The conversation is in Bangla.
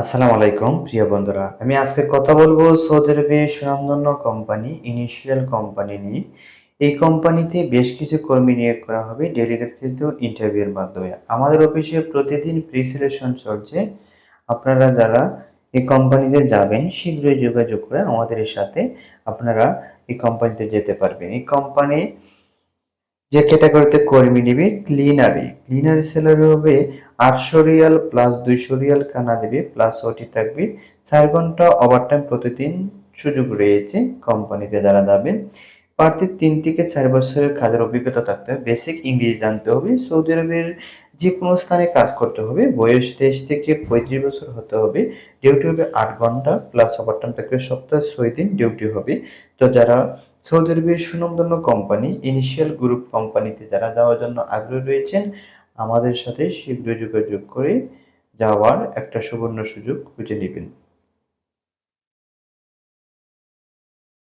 আসসালামু আলাইকুম, প্রিয় বন্ধুরা। আমি আজকে কথা বলব সৌদি আরবে সুনামধন্য কোম্পানি, ইনিশিয়াল কোম্পানি নিয়ে। এই কোম্পানিতে বেশ কিছু কর্মী নিয়োগ করা হবে ডেলিগেটেড ইন্টারভিউর মাধ্যমে। আমাদের অফিসে প্রতিদিন প্রি সিলেকশন চলছে। আপনারা যারা এই কোম্পানিতে যাবেন, শীঘ্রই যোগাযোগ করে আমাদের সাথে আপনারা এই কোম্পানিতে যেতে পারবেন। এই কোম্পানি যে ক্যাটাগরিতে কর্মী নেবে ক্লিনারি ক্লিনারি স্যালারি হবে আটশো রিয়াল প্লাস দুইশো রিয়াল কানা দেবে প্লাস ওটি থাকবে। চার ঘণ্টা ওভারটাইম প্রতিদিন সুযোগ রয়েছে কোম্পানিতে দ্বারা যাবেন প্রার্থীর তিন থেকে চার বছরের কাজের অভিজ্ঞতা থাকতে হবে। বেসিক ইংরেজি জানতে হবে। সৌদি আরবের যে কোনো স্থানে কাজ করতে হবে। বয়স তেইশ থেকে পঁয়ত্রিশ বছর হতে হবে। ডিউটি হবে আট ঘণ্টা প্লাস ওভারটাইম থাকবে সপ্তাহে ছয় দিন ডিউটি হবে। তো যারা সৌদি আরবের সুনামধন্য কোম্পানি ইনিশিয়াল গ্রুপ কোম্পানিতে যারা যাওয়ার জন্য আগ্রহী রয়েছেন, আমাদের সাথে শীঘ্র যোগাযোগ করে যাওয়ার একটা সুবর্ণ সুযোগ খুঁজে নেবেন।